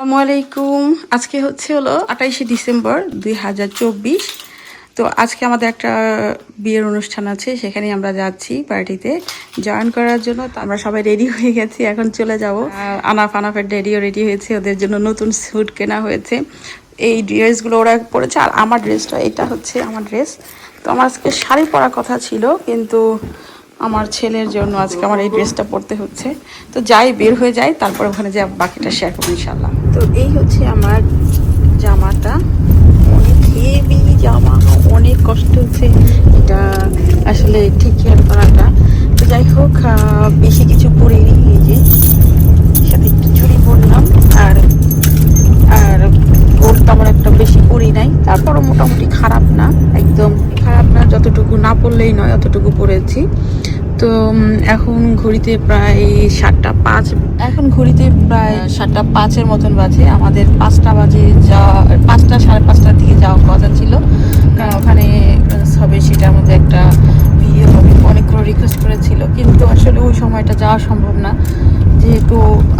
আসসালামু আলাইকুম। আজকে হচ্ছে হলো আঠাইশে ডিসেম্বর দুই হাজার চব্বিশ। তো আজকে আমাদের একটা বিয়ের অনুষ্ঠান আছে সেখানে আমরা যাচ্ছি পার্টিতে। জয়েন করার জন্য আমরা সবাই রেডি হয়ে গেছি, এখন চলে যাব। আনাফ আনাফের ড্যাডিও রেডি হয়েছে, ওদের জন্য নতুন স্যুট কেনা হয়েছে। এই ড্রেসগুলো ওরা পরেছে, আর আমার ড্রেসটা এটা হচ্ছে আমার ড্রেস তো আমার আজকে শাড়ি পরার কথা ছিল, কিন্তু আমার ছেলের জন্য আজকে আমার এই ড্রেসটা পরতে হচ্ছে। তো যাই, বের হয়ে যাই, তারপর ওখানে যা বাকিটা শেয়ার করব ইনশাল্লাহ তো এই হচ্ছে আমার জামাটা। অনেক হেভি জামা, অনেক কষ্ট হচ্ছে। এটা আসলে ঠিক কেয়ার করাটা। তো যাই হোক বেশি কিছু পরিনি এই যে সাথে একটু চুড়ি পরলাম আর আর গোল তেমন একটা বেশি পরি নাই। তারপরও মোটামুটি খারাপ না, একদম খারাপ না, যতটুকু না পড়লেই নয়, অতটুকু পড়েছি তো এখন ঘড়িতে প্রায় সাতটা পাঁচ। এখন ঘড়িতে প্রায় সাতটা পাঁচের মতন বাজে। আমাদের পাঁচটা বাজে যাওয়া পাঁচটা, সাড়ে পাঁচটার দিকে যাওয়ার কথা ছিল। কারণ ওখানে হবে সেটার মধ্যে একটা বিয়ে হবে। অনেকগুলো রিকোয়েস্ট করেছিল। কিন্তু আসলে ওই সময়টা যাওয়া সম্ভব না। যেহেতু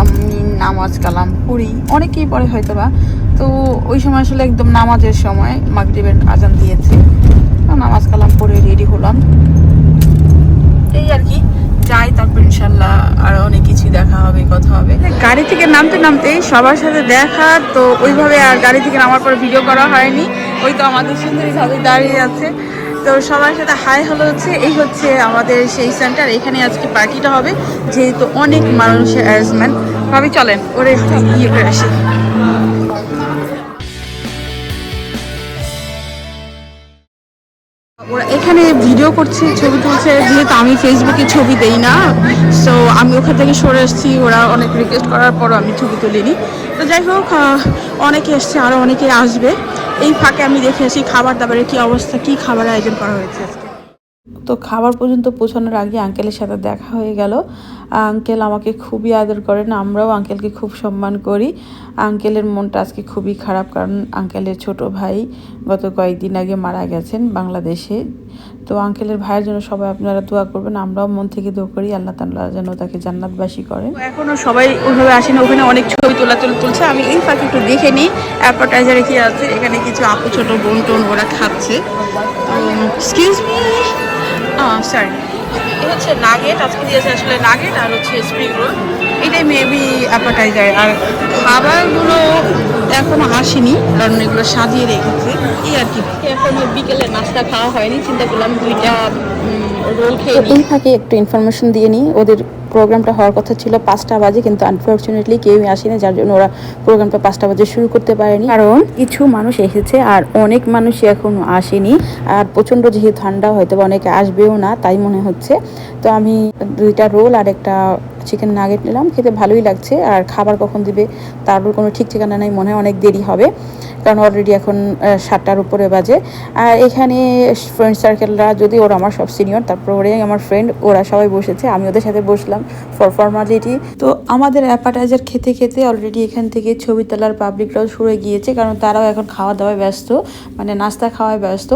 আমি নামাজ কালাম পড়ি। অনেকেই পড়ে হয়তো বা তো ওই সময় আসলে একদম নামাজের সময় মাগরিবের আজান দিয়েছে। নামাজ কালাম পড়ে রেডি হলাম। এই আর কি, যাই তারপর ইনশাল্লাহ আর অনেক কিছু দেখা হবে, কথা হবে। গাড়ি থেকে নামতে নামতেই সবার সাথে দেখা, তো ওইভাবে আর গাড়ি থেকে নামার পর ভিডিও করা হয়নি। ওই তো আমাদের সুন্দরী ভাবে দাঁড়িয়ে আছে। তো সবার সাথে হাই হলো হচ্ছে, এই হচ্ছে আমাদের সেই সেন্টার এখানে আজকে পার্টিটা হবে। যেহেতু অনেক মানুষের অ্যারেঞ্জমেন্ট ভাবি, চলেন, ওরে ইয়ে করে আসি। এখানে ভিডিও করছে, ছবি তুলছে, যেহেতু আমি ফেসবুকে ছবি দেই না সো আমি ওখান থেকে সরে এসেছি ওরা অনেক রিকোয়েস্ট করার পরও আমি ছবি তুলিনি। তো যাই হোক অনেকে এসছে আরও অনেকে আসবে। এই ফাঁকে আমি দেখে আসি খাবার দাবারের কী অবস্থা, কী খাবার আয়োজন করা হয়েছে তো খাবার পর্যন্ত পৌঁছানোর আগে আঙ্কেলের সাথে দেখা হয়ে গেল। আঙ্কেল আমাকে খুবই আদর করেন, আমরাও আঙ্কেলকে খুব সম্মান করি। আঙ্কেলের মনটা আজকে খুবই খারাপ কারণ আঙ্কেলের ছোট ভাই গত কয়েকদিন আগে মারা গেছেন বাংলাদেশে। তো আঙ্কেলের ভাইয়ের জন্য সবাই আপনারা দোয়া করবেন, আমরাও মন থেকে দোয়া করি, আল্লাহ তাল্লাহ যেন তাকে জান্নাতবাসী করেন এখনও সবাই ওইভাবে আসেন, ওখানে অনেক ছবি তোলা তুলে তুলছে। আমি এই ফাঁকে একটু দেখে নিই, অ্যাডভার্টাইজারে কি আছে, এখানে কিছু আপু, ছোট বোন, টোন ওরা খাচ্ছে। মি সরি হচ্ছে নাগেট আজকে দিয়েছে আসলে নাগেট আর হচ্ছে স্প্রিং রোল এটাই মেবি অ্যাপাটাইজার আর খাবারগুলো এখনও আসেনি কারণ এগুলো সাজিয়ে রেখেছে। এই আর কি। এখনও বিকেলে নাস্তা খাওয়া হয়নি চিন্তা করলাম দুইটা রোল খেয়ে এই ফাঁকে একটু ইনফরমেশন দিয়ে নিই। ওদের প্রোগ্রামটা হওয়ার কথা ছিল পাঁচটা বাজে কিন্তু আনফর্চুনেটলি কেউই আসেনি যার জন্য ওরা প্রোগ্রামটা পাঁচটা বাজে শুরু করতে পারেনি। কারণ কিছু মানুষ এসেছে আর অনেক মানুষই এখনও আসেনি। আর প্রচণ্ড যেহেতু ঠান্ডা হয়তো বা অনেকে আসবেও না তাই মনে হচ্ছে। তো আমি দুইটা রোল আর একটা চিকেন নাগেট নিলাম খেতে ভালোই লাগছে। আর খাবার কখন দিবে তারপর কোনো ঠিক ঠিকানা নেই মনে হয় অনেক দেরি হবে। কারণ অলরেডি এখন সাতটার উপরে বাজে। আর এখানে ফ্রেন্ড সার্কেলরা যদি ওরা আমার সব সিনিয়র তারপর আমার ফ্রেন্ড ওরা সবাই বসেছে, আমি ওদের সাথে বসলাম ফর ফর্মালিটি তো আমাদের অ্যাপাটাইজার খেতে খেতে অলরেডি এখান থেকে ছবি তোলার পাবলিকরাও হয়ে গিয়েছে, কারণ তারাও এখন খাওয়া দাওয়ায় ব্যস্ত মানে নাস্তা খাওয়ায় ব্যস্ত।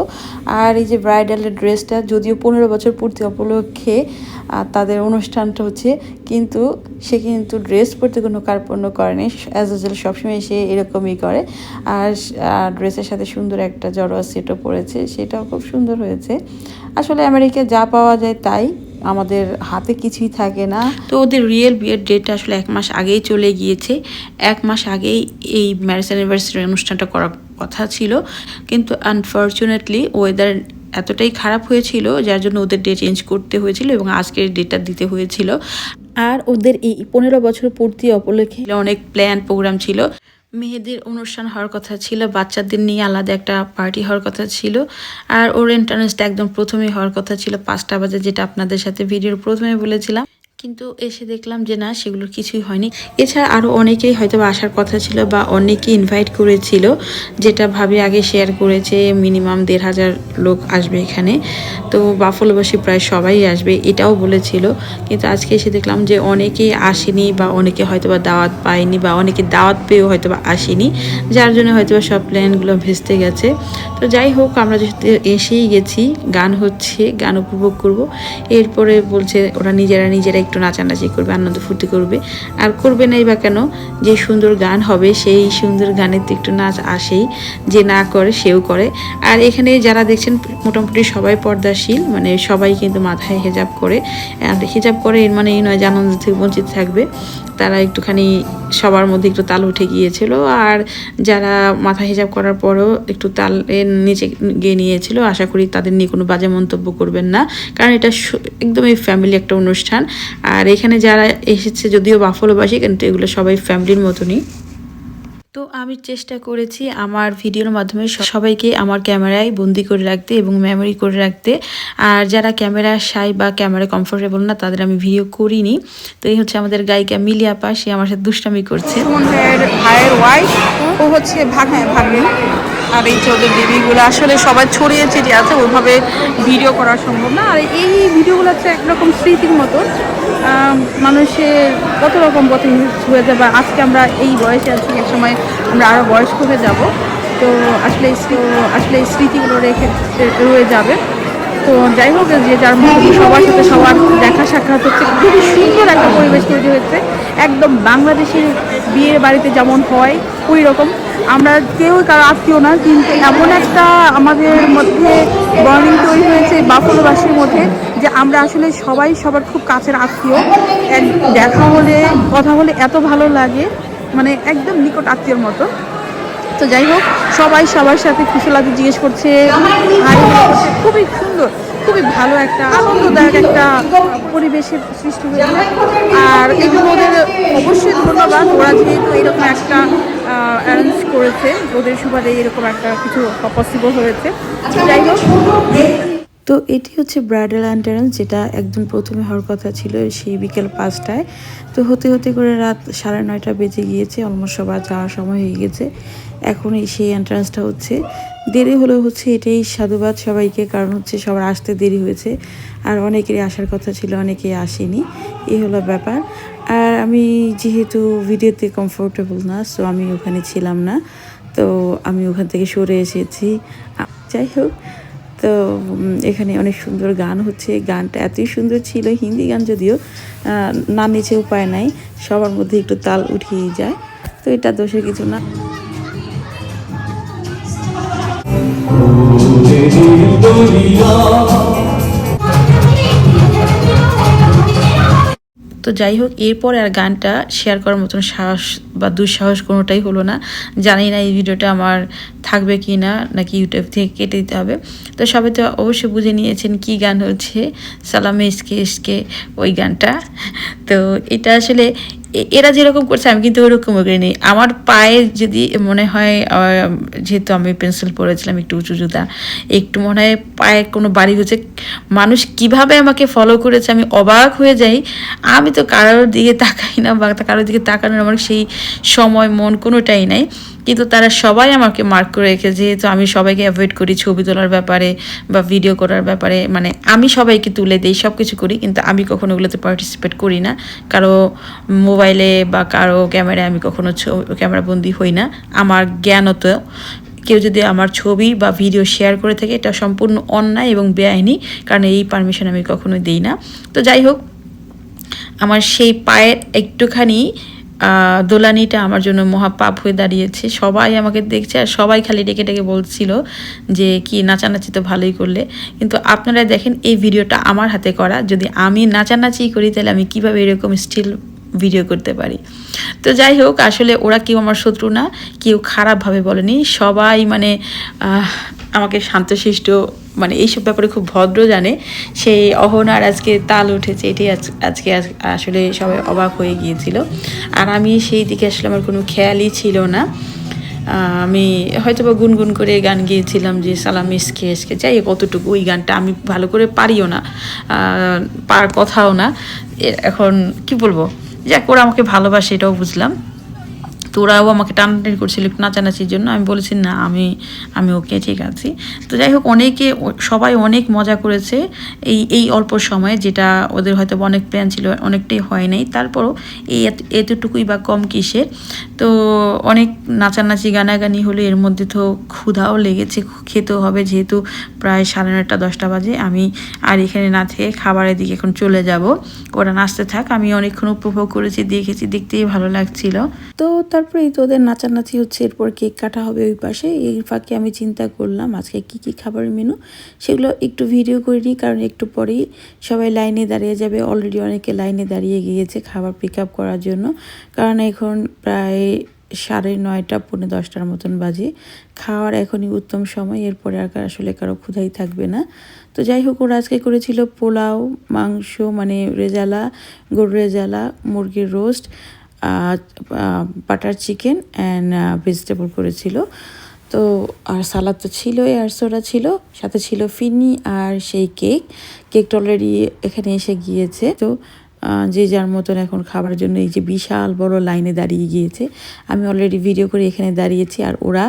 আর এই যে ব্রাইডালের ড্রেসটা যদিও পনেরো বছর পূর্তি উপলক্ষে তাদের অনুষ্ঠানটা হচ্ছে, কিন্তু সে কিন্তু ড্রেস পরতে কোনো কার্পণ্য করেনি অ্যাজ ইউজুয়াল সবসময় সে এরকমই করে। আর ড্রেসের সাথে সুন্দর একটা জড়োয়া সেটও পরেছে, সেটাও খুব সুন্দর হয়েছে। আসলে আমেরিকায় যা পাওয়া যায় তাই, আমাদের হাতে কিছুই থাকে না। তো ওদের রিয়েল বিয়ের ডেটটা আসলে এক মাস আগেই চলে গিয়েছে। এক মাস আগেই এই ম্যারেজ অ্যানিভার্সারি অনুষ্ঠানটা করার কথা ছিল। কিন্তু আনফর্চুনেটলি ওয়েদার এতটাই খারাপ হয়েছিল, যার জন্য ওদের ডে চেঞ্জ করতে হয়েছিল এবং আজকের ডেটটা দিতে হয়েছিল। আর ওদের এই পনেরো বছর পূর্তি উপলক্ষে অনেক প্ল্যান প্রোগ্রাম ছিল। মেয়েদের অনুষ্ঠান হওয়ার কথা ছিল, বাচ্চাদের নিয়ে আলাদা একটা পার্টি হওয়ার কথা ছিল, আর ওর এন্ট্রান্সটা একদম প্রথমেই হওয়ার কথা ছিল, পাঁচটা বাজে যেটা আপনাদের সাথে ভিডিওর প্রথমে বলেছিলাম। কিন্তু এসে দেখলাম যে না, সেগুলোর কিছুই হয়নি। এছাড়া আরও অনেকেই হয়তো আসার কথা ছিল বা অনেকেই ইনভাইট করেছিল, যেটা ভাবে আগে শেয়ার করেছে মিনিমাম দেড় হাজার লোক আসবে এখানে। তো বাফলবাসী প্রায় সবাই আসবে, এটাও বলেছিল। কিন্তু আজকে এসে দেখলাম যে অনেকেই আসেনি বা অনেকে হয়তো বা দাওয়াত পায়নি বা অনেকে দাওয়াত পেয়েও হয়তো বা আসেনি, যার জন্য হয়তো বা সব প্ল্যানগুলো ভেস্তে গেছে। তো যাই হোক, আমরা যেহেতু এসেই গেছি, গান হচ্ছে, গান উপভোগ করব। এরপরে বলছে ওরা নিজেরা নিজেরা একটু একটু নাচানাচি করবে, আনন্দ ফুর্তি করবে। আর করবে নাই বা কেন, যে সুন্দর গান হবে, সেই সুন্দর গানের তো একটু নাচ আসেই, যে না করে সেও করে। আর এখানে যারা দেখছেন, মোটামুটি সবাই পর্দাশীল মানে সবাই কিন্তু মাথায় হেজাব করে। আর হেজাব করে মানে এই নয় যে আনন্দ থেকে বঞ্চিত থাকবে। তারা একটুখানি সবার মধ্যে একটু তাল উঠে গিয়েছিল আর যারা মাথা হিজাব করার পরও একটু তালের নিচে গিয়ে নিয়েছিল, আশা করি তাদের নিয়ে কোনো বাজে মন্তব্য করবেন না। কারণ এটা একদমই ফ্যামিলি একটা অনুষ্ঠান। আর এখানে যারা এসেছে, যদিও বাফলবাসী, কিন্তু এগুলো সবাই ফ্যামিলির মতনই। তো আমি চেষ্টা করেছি আমার ভিডিওর মাধ্যমে সবাইকে আমার ক্যামেরায় বন্দি করে রাখতে এবং মেমোরি করে রাখতে। আর যারা ক্যামেরা সাই বা ক্যামেরা কমফোর্টেবল না, তাদের আমি ভিডিও করিনি। তো এই হচ্ছে আমাদের গায়িকা মিলি আপা, সে আমার সাথে দুষ্টামি করছে। ভাইয়ের ও হচ্ছে ভাগ হ্যাঁ ভাগ্নি। আর এই যে আসলে সবাই ছড়িয়ে ছিটিয়ে আছে ওইভাবে ভিডিও করা সম্ভব না। আর এই ভিডিওগুলো হচ্ছে একরকম স্মৃতির মতো। মানুষের কত রকম পথ হয়ে যাবে আজকে আমরা এই বয়সে আছি, এক সময় আমরা আরও বয়স্ক হয়ে যাব। তো আসলে আসলে এই স্মৃতিগুলো রেখে রয়ে যাবে। তো যাই হোক, যে যার মধ্যে সবার সাথে সবার দেখা সাক্ষাৎ হচ্ছে, খুবই সুন্দর একটা পরিবেশ তৈরি হয়েছে। একদম বাংলাদেশের বিয়ের বাড়িতে যেমন হয়, ওই রকম। আমরা কেউ কারও আত্মীয় না, কিন্তু এমন একটা আমাদের মধ্যে বর্ণিং তৈরি হয়েছে বাফলবাসীর মধ্যে যে আমরা আসলে সবাই সবার খুব কাছের আত্মীয়। দেখা হলে, কথা হলে এত ভালো লাগে মানে একদম নিকট আত্মীয়র মতো। তো যাই হোক, সবাই সবার সাথে কুশলাদি জিজ্ঞেস করছে খুবই সুন্দর। খুবই ভালো একটা আনন্দদায়ক একটা পরিবেশের সৃষ্টি হয়েছে। আর জন্য ওদের অবশ্যই ধন্যবাদ। ওরা যেহেতু এরকম একটা অ্যারেঞ্জ করেছে, ওদের সুবাদে এরকম একটা কিছু পসিবল হয়েছে। যাই হোক। তো এটি হচ্ছে ব্রাইডাল এন্ট্রান্স যেটা একদম প্রথমে হওয়ার কথা ছিল সেই বিকেল পাঁচটায়। তো হতে হতে করে রাত সাড়ে নয়টা বেজে গিয়েছে, অলমোস্ট সবার যাওয়ার সময় হয়ে গেছে। এখন এই সেই এন্ট্রান্সটা হচ্ছে। দেরি হলেও হচ্ছে এটাই সাধুবাদ সবাইকে, কারণ হচ্ছে সবার আসতে দেরি হয়েছে। আর অনেকেরই আসার কথা ছিল, অনেকেই আসেনি। এই হলো ব্যাপার। আর আমি যেহেতু ভিডিওতে কমফোর্টেবল না সো আমি ওখানে ছিলাম না। তো আমি ওখান থেকে সরে এসেছি। যাই হোক, তো এখানে অনেক সুন্দর গান হচ্ছে। গানটা এতই সুন্দর ছিল, হিন্দি গান যদিও না নিচে উপায় নাই, সবার মধ্যে একটু তাল উঠিয়ে যায়। তো এটা দোষের কিছু না। তো যাই হোক, এরপর আর গানটা শেয়ার করার মতন সাহস বা দুঃসাহস কোনোটাই হলো না। জানি না এই ভিডিওটা আমার থাকবে কি না, নাকি ইউটিউব থেকে কেটে দিতে হবে। তো সবাই তো অবশ্যই বুঝে নিয়েছেন কি গান হচ্ছে। সালামে ইসকে ইসকে ওই গানটা। তো এটা আসলে এরা যেরকম করছে, আমি কিন্তু ওরকম করিনি। আমার পায়ে যদি মনে হয় যেহেতু আমি পেন্সিল পরেছিলাম একটু উঁচু জুতা, একটু মনে হয় পায়ে কোনো বাড়ি হচ্ছে মানুষ কীভাবে আমাকে ফলো করেছে, আমি অবাক হয়ে যাই। আমি তো কারোর দিকে তাকাই না বা কারোর দিকে তাকানোর আমার সেই সময়, মন কোনোটাই নাই। কিন্তু তারা সবাই আমাকে মার্ক করে রেখে, যেহেতু আমি সবাইকে অ্যাভয়েড করি ছবি তোলার ব্যাপারে বা ভিডিও করার ব্যাপারে মানে আমি সবাইকে তুলে দিই সব কিছু করি, কিন্তু আমি কখনো ওগুলোতে পার্টিসিপেট করি না। কারও মোবাইলে বা কারও ক্যামেরায় আমি কখনো ক্যামেরা বন্দি হই না। আমার জ্ঞানত, কেউ যদি আমার ছবি বা ভিডিও শেয়ার করে থাকে, এটা সম্পূর্ণ অন্যায় এবং বেআইনি, কারণ এই পারমিশন আমি কখনোই দিই না। তো যাই হোক, আমার সেই পায়ের একটুখানি দোলানিটা আমার জন্য মহাপাপ হয়ে দাঁড়িয়েছে। সবাই আমাকে দেখছে আর সবাই খালি ডেকে ডেকে বলছিল যে, কি নাচানাচি তো ভালোই করলে। কিন্তু আপনারা দেখেন এই ভিডিওটা আমার হাতে করা। যদি আমি নাচানাচি করি, তাহলে আমি কীভাবে এরকম স্টিল ভিডিও করতে পারি। তো যাই হোক, আসলে ওরা কেউ আমার শত্রু না, কেউ খারাপভাবে বলেনি। সবাই মানে আমাকে শান্তশিষ্ট মানে এইসব ব্যাপারে খুব ভদ্র জানে। সেই অহনার আজকে তাল উঠেছে আজ- আজকে আসলে সবাই অবাক হয়ে গিয়েছিল। আর আমি সেই দিকে আসলে আমার কোনো খেয়ালই ছিল না। আমি হয়তো বা গুনগুন করে গান গিয়েছিলাম যে, সালাম ইসকে এসকে। যাই কতটুকু ওই গানটা আমি ভালো করে পারিও না। পার কথাও না। এখন কি বলব? যাক ওরা আমাকে ভালোবাসে এটাও বুঝলাম। তো ওরাও আমাকে টানাটানি করছিল নাচানাচির জন্য? আমি বলেছি, না, আমি আমি ওকে ঠিক আছি। তো যাই হোক, অনেকে সবাই অনেক মজা করেছে এই এই অল্প সময়ে যেটা ওদের হয়তো অনেক প্ল্যান ছিল, অনেকটাই হয় নাই। তারপরও এই এত- এতটুকুই বা কম কিসের? তো অনেক নাচানাচি, গানাগানি হলো এর মধ্যে তো ক্ষুধাও লেগেছে খেতেও হবে। যেহেতু প্রায় সাড়ে নয়টা, দশটা বাজে, আমি আর এখানে না থেকে খাবারের দিকে এখন চলে যাব। ওরা নাচতে থাক, আমি অনেকক্ষণ উপভোগ করেছি, দেখেছি, দেখতেই ভালো লাগছিল। তো তারপরে এই তো ওদের নাচানাচি হচ্ছে, এরপর কেক কাটা হবে ওই পাশে। এই ফাঁকে আমি চিন্তা করলাম আজকে কি কি খাবারের মেনু সেগুলো একটু ভিডিও করে নিই, কারণ একটু পরেই সবাই লাইনে দাঁড়িয়ে যাবে। অলরেডি অনেকে লাইনে দাঁড়িয়ে গিয়েছে খাবার পিক আপ করার জন্য। কারণ এখন প্রায় সাড়ে নয়টা, পৌনে দশটার মতন বাজে। খাওয়ার এখনই উত্তম সময়, এরপরে আর আসলে কারও ক্ষুধাই থাকবে না। তো যাই হোক, ওরা আজকে করেছিল পোলাও, মাংস মানে রেজালা গরু রেজালা, মুরগির roast butter chicken and vegetable করেছিল। তো আর সালাদ তো ছিলই, আর সোডা ছিল, সাথে ছিল ফিনি আর সেই কেক কেকটা অলরেডি এখানে এসে গিয়েছে। তো যে যার মতন এখন খাবারের জন্য এই যে বিশাল বড় লাইনে দাঁড়িয়ে গিয়েছে। আমি অলরেডি ভিডিও করে এখানে দাঁড়িয়েছি আর ওরা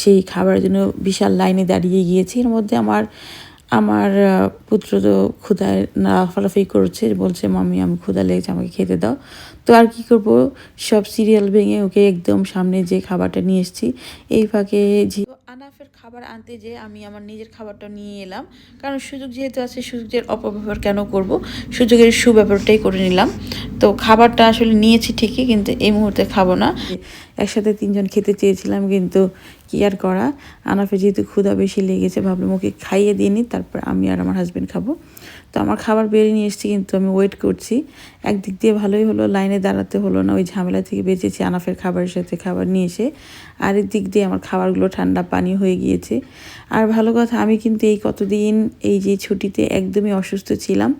সেই খাবারের জন্য বিশাল লাইনে দাঁড়িয়ে গিয়েছে। এর মধ্যে আমার আমার পুত্র তো ক্ষুধায় লাফালাফি করছে। বলছে মামি আমি ক্ষুধা লেগেছে, আমাকে খেতে দাও। তো আর কি করব? সব সিরিয়াল ভেঙে ওকে একদম সামনে যে খাবারটা নিয়ে এসেছি, এই ফাঁকে ঝি- আনাফের খাবার আনতে যে আমি আমার নিজের খাবারটা নিয়ে এলাম। কারণ সুযোগ যেহেতু আছে, সুযোগের অপব্যবহার কেন করব? সুযোগের সুব্যবহারটাই করে নিলাম। তো খাবারটা আসলে নিয়েছি ঠিকই, কিন্তু এই মুহূর্তে খাব না। একসাথে তিনজন খেতে চেয়েছিলাম, কিন্তু কি আর করা? আনাফে যেহেতু ক্ষুধা বেশি লেগেছে, ভাবলাম ওকে খাইয়ে দিয়ে নিই, তারপর আমি আর আমার হাজব্যান্ড খাব। তো আমার খাবার বেরিয়ে নিয়ে এসেছি, কিন্তু আমি ওয়েট করছি। একদিক দিয়ে ভালোই হলো, লাইনে দাঁড়াতে হলো না, ওই ঝামেলা থেকে বেঁচেছি আনাফের খাবারের সাথে খাবার নিয়ে এসে। আরেক দিক দিয়ে আমার খাবারগুলো ঠান্ডা পানি হয়ে গিয়েছে। আর ভালো কথা, আমি কিন্তু এই কতদিন, এই যে ছুটিতে একদমই অসুস্থ ছিলাম।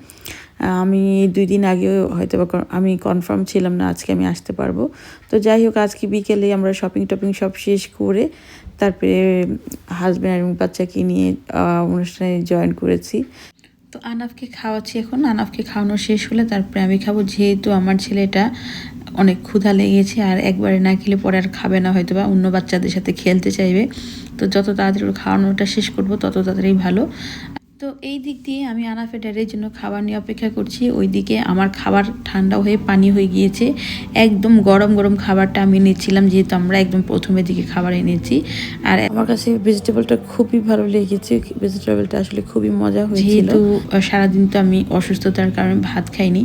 আমি দুই দিন আগেও হয়তো বা আমি কনফার্ম ছিলাম না আজকে আমি আসতে পারব। তো যাই হোক, আজকে বিকেলে আমরা শপিং টপিং সব শেষ করে তারপরে হাজব্যান্ড এবং বাচ্চাকে নিয়ে অনুষ্ঠানে জয়েন করেছি। তো আনাফকে খাওয়াচ্ছি এখন। আনাফকে খাওয়ানো শেষ হলে তারপরে আমি খাব। যেহেতু আমার ছেলেটা অনেক ক্ষুধা লেগেছে আর একবারে না খেলে পরে আর খাবে না হয়তো বা অন্য বাচ্চাদের সাথে খেলতে চাইবে। তো যত তাড়াতাড়ি খাওয়ানোটা শেষ করব, তত তাড়াতাড়ি ভালো। তো এই দিক দিয়ে আমি আনাফে ড্যাডের জন্য খাবার নিয়ে অপেক্ষা করছি। ওইদিকে আমার খাবার ঠান্ডা হয়ে পানি হয়ে গিয়েছে। একদম গরম গরম খাবারটা আমি নিচ্ছিলাম যেহেতু আমরা একদম প্রথমের দিকে খাবার এনেছি। আর আমার কাছে ভেজিটেবলটা খুবই ভালো লেগেছে। ভেজিটেবলটা আসলে খুবই মজা হয়েছিল। যেহেতু সারাদিন তো আমি অসুস্থতার কারণে ভাত খাইনি।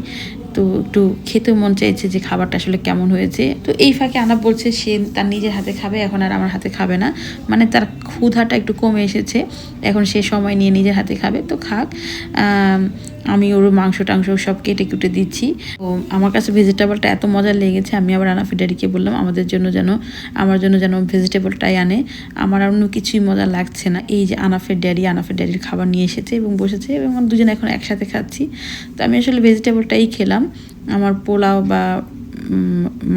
তো একটু খেতে মন চাইছে যে খাবারটা আসলে কেমন হয়েছে। তো এই ফাঁকে আনা বলছে, সে তার নিজের হাতে খাবে, এখন আর আমার হাতে খাবে না। মানে তার ক্ষুধাটা একটু কমে এসেছে। এখন সে সময় নিয়ে নিজের হাতে খাবে। তো খাক আম, ওর মাংস টাংস সব কেটে কুটে দিচ্ছি। তো আমার কাছে ভেজিটেবলটা এত মজা লেগেছে আমি আবার আনাফি ড্যাডিকে বললাম আমাদের জন্য যেন আমার জন্য যেন ভেজিটেবলটাই আনে। আমার অন্য কিছুই মজা লাগছে না। এই যে আনাফের ড্যাডি আনাফের ড্যাডির খাবার নিয়ে এসেছে এবং বসেছে এবং দুজনে এখন একসাথে খাচ্ছি। তো আমি আসলে ভেজিটেবলটাই খেলাম। আমার পোলাও বা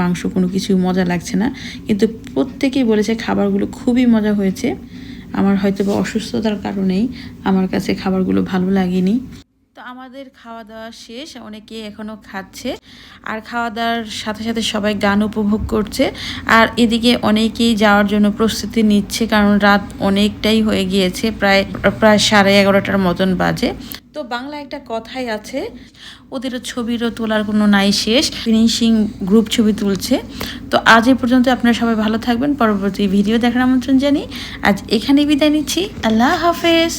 মাংস কোনো কিছু মজা লাগছে না। কিন্তু প্রত্যেকেই বলেছে খাবারগুলো খুবই মজা হয়েছে। আমার হয়তো বা অসুস্থতার কারণেই আমার কাছে খাবারগুলো ভালো লাগেনি। তো আমাদের খাওয়া দাওয়া শেষ, অনেকে এখনও খাচ্ছে। আর খাওয়া দাওয়ার সাথে সাথে সবাই গান উপভোগ করছে। আর এদিকে অনেকেই যাওয়ার জন্য প্রস্তুতি নিচ্ছে, কারণ রাত অনেকটাই হয়ে গিয়েছে, প্রায় প্রায় সাড়ে এগারোটার মতন বাজে। তো বাংলা একটা কথাই আছে, ওদেরও ছবিরও তোলার কোনো নাই শেষ, ফিনিশিং গ্রুপ ছবি তুলছে। তো আজ এই পর্যন্ত আপনারা সবাই ভালো থাকবেন, পরবর্তী ভিডিও দেখার আমন্ত্রণ জানি আজ এখানেই বিদায় নিচ্ছি। আল্লাহ হাফেজ।